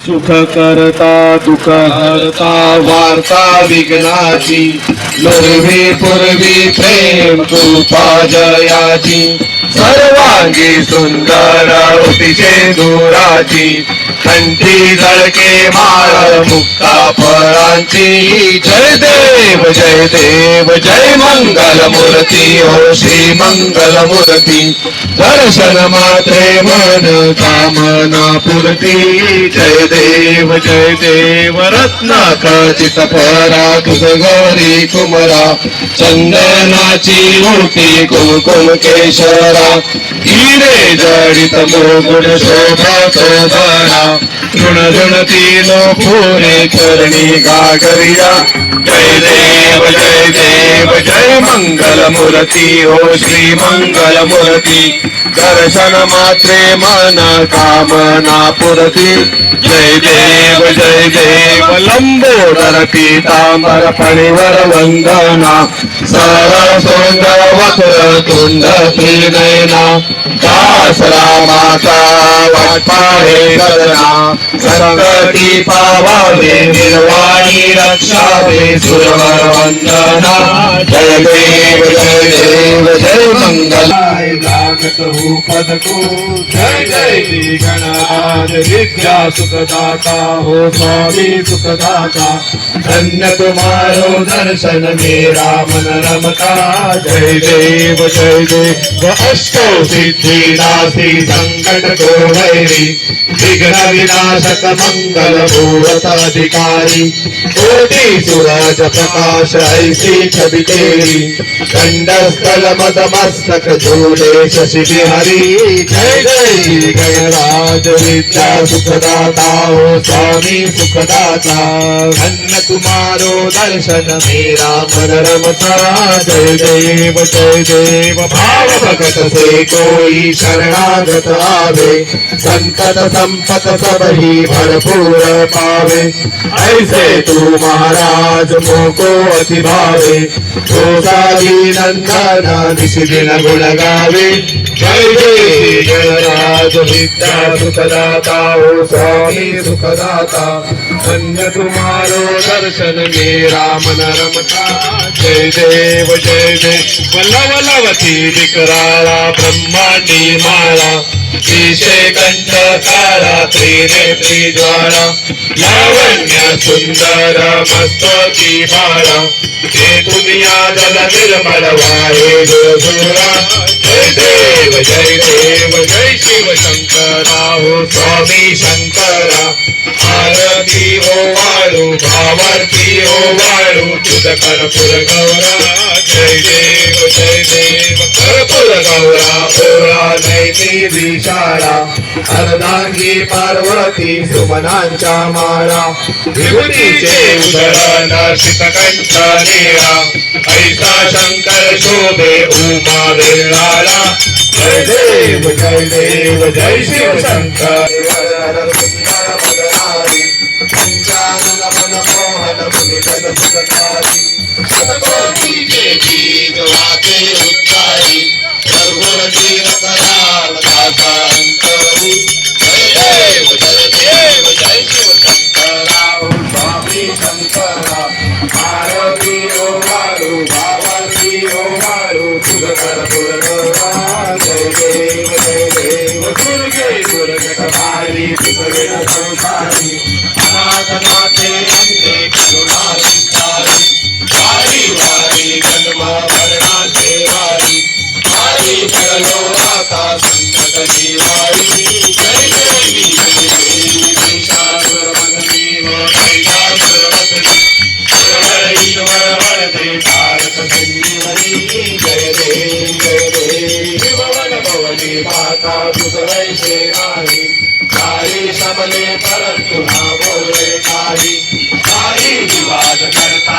सुख करता दुख हरता वार्ता विघ्नाची लोरवी पूर्वी प्रेम कृपा जयाची सर्वांगी सुंदर अतिशय दुराची कंठी जळके माळ मुक्ता फळांची जय देव जय देव जय मंगल मूर्ती हो श्री मंगल मूर्ती दर्शन माते मन कामना पुरती जय देव जय देव रत्ना खचित परा तुझ गौरी कुमरा. चंदनाची मूर्ती कुमकुम केशरा. हिरे जडित मोगुड शोभत भरा ऋण ऋण तीन पुरे करणी गागरिया. जय देव जय देव जय मंगल मूर्ती हो श्री मंगल मूर्ती दर्शन मात्रे मन कामना पुरती. जय देव जय देव लंबोदर पीतांबर फणीवर वंदना. सर वक्र तुंड त्रिनयना दास रामाचा वाटपाहे करना. संकटी पावावे निर्वाणी रक्षावे सुरवर वंदना जय जय लागत को जय जय श्री गणराज विद्या सुखदाता। हो स्वामी सुखदाता। धन्य तुम्हारो दर्शन मेरा मन रमता। जय देव जय देव। अष्टो सिद्धि नासी संकट को भैरी विघ्न विनाशक मंगल मूर्त अधिकारी। कोटि सूरज प्रकाश ऐसी छवि तेरी। खंडस्थल मद मस्तक झूले शशि हरी जय जय श्री गणराज विद्या सुखदाता हो स्वामी सुखदाता। धन्य कुमारो दर्शन मेरा मन रमता जय देव जय देव भाव भगत से कोई शरणागत आवे। संकट संपत सब ही भरपूर पावे। ऐसे तू महाराज मोको अति भावे गोसाई नंदना निश दिन गुण गावे। जय जय जयराज विद्या सुखदाता ओ स्वामी सुखदाता धन्य तुम्हारो दर्शन मेरा मन रमता जय देव जय जय वल्लवलवती विकराळा ब्रह्मांडी माळा विषय कंठ काळा त्रिनेत्री ज्वाळा लावण्य सुंदर मस्तकी बाळा हे दुनिया जल निर्मल वाहे जोरा जय देव जय देव जय शिव शंकरा हो स्वामी शंकरा आरती हो वाळू भावार्थी हो वाळू तुझ कर्पूर गौरा जय देव जय देव। कर्पूर गौरा पोळा नैती विशाळा अर्धांगी पार्वती सुमनांच्या माळा विभूतीचे उदरण शीतकंठ निळा ऐसा शंकर शोभे उमा वेळाला जय देव जय देव जय शिव शंकर दुर्गटभारी तुझ विण संसारी सबले परंतु ना बोले काही काही विवाद करता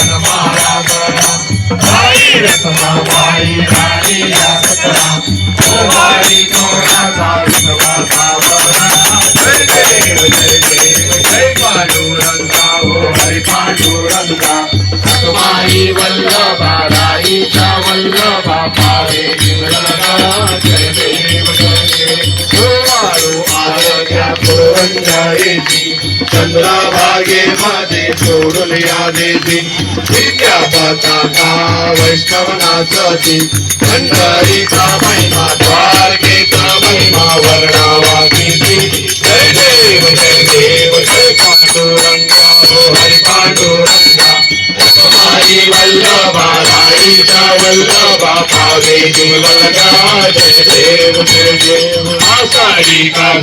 विठोबासना पायी झाली यासना ओवाळी कोणाचा विठोबाचा जय देव जय देव जय पांडुरंगा ओ हरि पांडुरंगा माई वल्लभा राईचा वल्लभा पावे विवरणा जय देव जय देव ओवाळू आरोग्या पुरंजयची चंद्राभागे मध्ये सोडून या देवी. विद्या पताका वैष्णवनाची पंढरीचा महिमा द्वारकेचा महिमा वर्णावा किती जय देव जय देव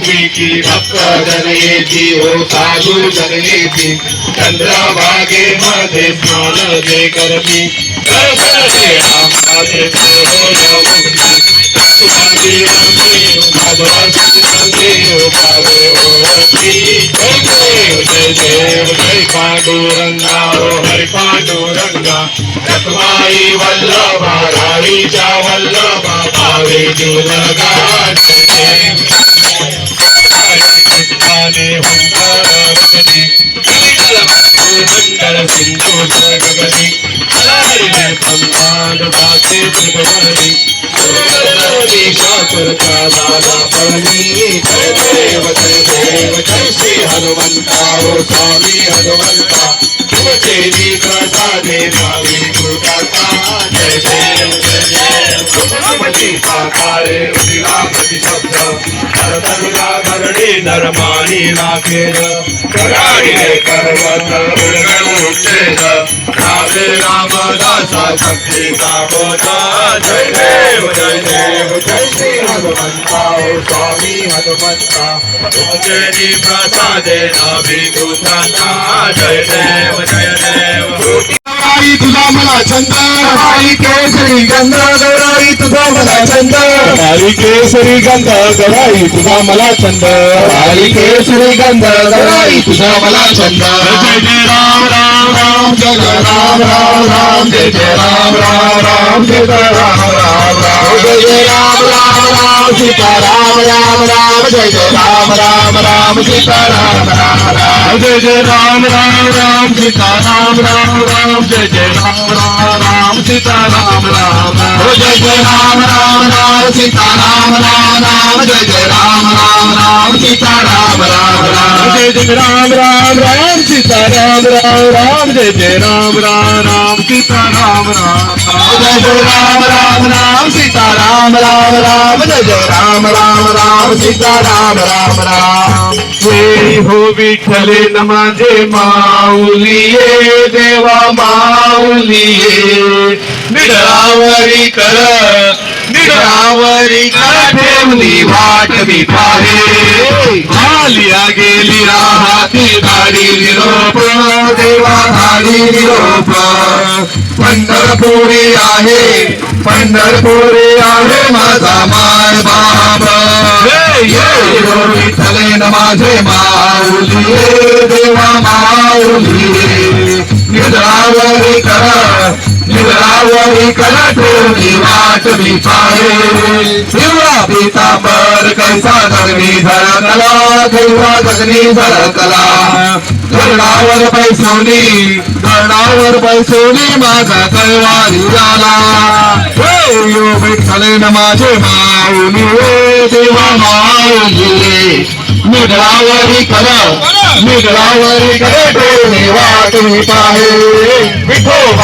जनयेति भक्त जनयेति ओ साधु जनयेति चंद्रभागे मधे स्नान दे करमी कर कर दे राम आदे हो जाऊंगी तुम्हारी रामी माधवा संगे हो हो हरि जय जय देव जय पांडुरंगा जो लगा हूँ धर्मानी राखेल कराडीने पर्वत उलगडून उलगड उच्चेद राधे रामदासा शक्तीचा बोधा जय देव जय देव जय श्री हनुमंता। ओ स्वामी हनुमंता तुमचे जी प्रसादे नाभिकृताता जय देव जय देव। गौराई तुझा मला छंद गौराई केसरी गंध गौराई तुझा मला छंद गौराई केसरी गंध गौराई तुझा मला छंद गौराई केसरी गंध गौराई तुझा मला छंद जय जय राम राम। राम जय जय राम राम राम जय जय राम राम राम जय जय राम राम राम जय जय राम राम राम सीता राम राम राम जय जय राम राम राम सीता राम राम राम जय जय राम राम राम सीता राम राम राम जय जय राम राम राम सीता राम राम राम जय जय राम राम राम सीता राम राम राम जय जय राम राम राम सीता राम राम राम जय जय राम राम राम सीता राम राम राम जय जय राम राम राम सीता राम राम जय जय राम राम राम सीता राम राम राम जय जय राम राम राम सीता राम राम राम। हे हो विठ्ठले न माझे माऊलिये देवा माऊलिये। निरावरी कर निडावरी ठेवली वाट मी पाहे. आलिया गेली हाती गाडी निरोप. देवा गाडी निरोप. पंढरपुरी आहे पंढरपुरी आहे माझा बाप. ये विठ्ठले न माझे माऊली. देवा माऊली. निद्रावरी कर वरी कला ठेवली वाट विचारे शिवरा पितांबर कैसा जगनी झळकला कैसा जगनी झळकला धरणावर पैसोनी धरणावर पैसोनी माझा तलवारी झाला विठ्ठले न माझे माऊनी देवा माऊली निगडावरी कर निगडावरी कर ठेवली वाट मी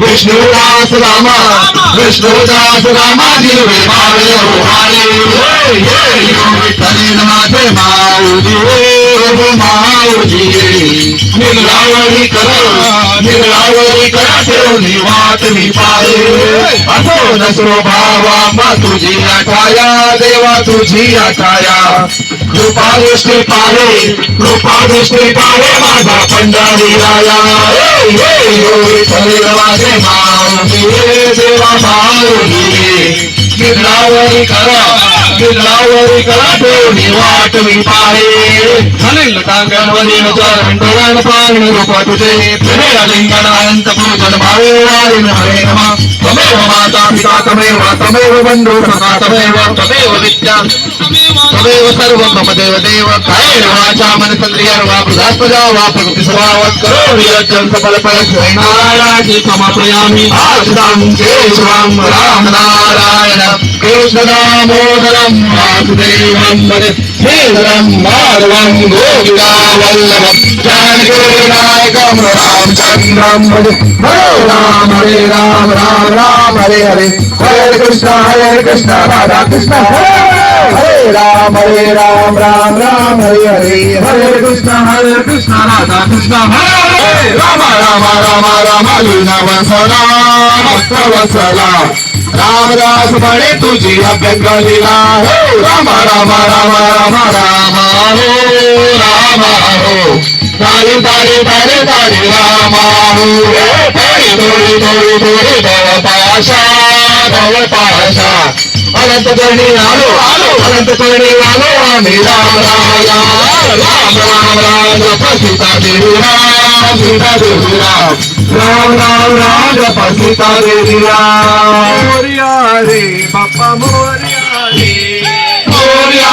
विष्णुदास रामा विष्णुदास रामा दिवे मावे रोहाळे विठ्ठली माझे माऊजी रे माऊजी निगळावरी कर निगळावरी कर ठेवली वाट मी पाहे असो नसो भावा मा तुझी आठाया देवा तुझी आठाया कृपा दृष्टी पाहे कृपा दृष्टी पाहे माझा पंढरी राया हे, हे, हो, विठ्ठल माझे देवा गिरणावरी करा गिरणावरी करा वाट मी पाहे अनिल टांगणवरी चरण डोळण पारण रूप तुझे प्रेमेला लिंगण पूजन भावे తమేవ తమేవ బంధు సదా తమేవ తమేవ విద్య. తమేవ సర్వం మమ దేవ దేవ. కాయేన వాచా మనసంద్రియార్ వా ప్రజాస్పజా వా ప్రకృతి స్వభావత్ కరోమి యజ్ఞం సఫల పరస్వైనారాయణ సమాప్రయామి రామ నారాయణ. नारायण कृष्ण दामोदरं वासुदेवं वदे श्रीधरं माधवं गोविदा वल्लभं जानकी नायकं रामचन्द्रं भजे हरे राम हरे राम राम राम हरे हरे हरे कृष्ण हरे कृष्ण राधा कृष्ण हरे हरे राम हरे राम राम राम हरे हरे हरे कृष्ण हरे कृष्ण राधा कृष्ण हरे राम राम राम राम लीना वसला मस्त वसला रामदास म्हणे तुझी अभ्यंग लीला. हे राम राम राम राम राम हो रामा हो तारी तारी तारी तारी राम हो थोडी थोडी थोडी थोडी भव पाशा भव पाशा अनंत करणी आलो आलो अनंत करणी आलो आम्ही राम राम राम राम राम राम जप सीता देवी राम सीता देवी राम राम राम राम जप सीता देवी राम मोर्या रे बाप्पा मोर्या रे मोर्या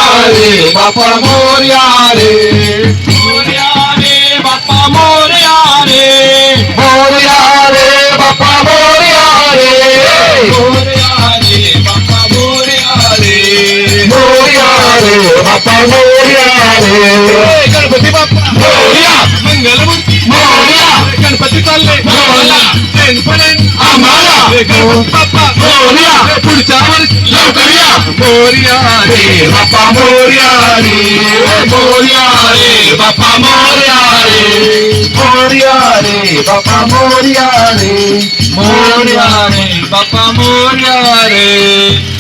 आम्हाला गणपती बाप्पा मोर्या पुढच्या वर्षी लवकर मोर्या रे बापा मोर्या रे मोर्या रे बापा मोर्या रे मोर्या रे बापा मोर्या रे मोर्या रे बापा मोर्या रे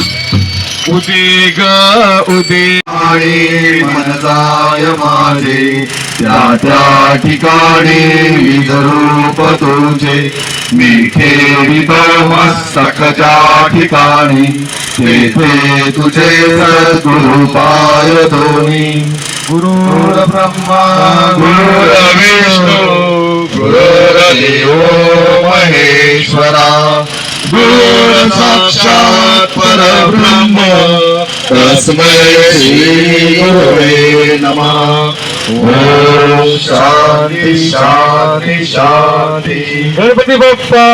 उदे ग उदे आणि मन जाय माझे त्या त्या ठिकाणी विजरूप तुझे. मी ठेवित मस्तकच्या ठिकाणी. तेथे तुझे सद्गुरु पाय दोन्ही. गुरुर ब्रह्मा गुरुर विष्णू गुरुर्देव महेश्वरा. गुरु साक्षात परब्रह्म. तस्मै श्री गुरुवे नमः. शांती शांती शांती। गणपती बाप्पा!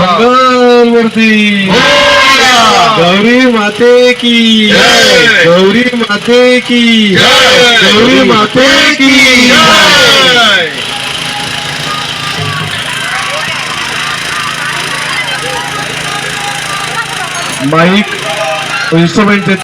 मंगलमूर्ती गौरी! माते की. गौरी माते की. गौरी माते की! Mic instrument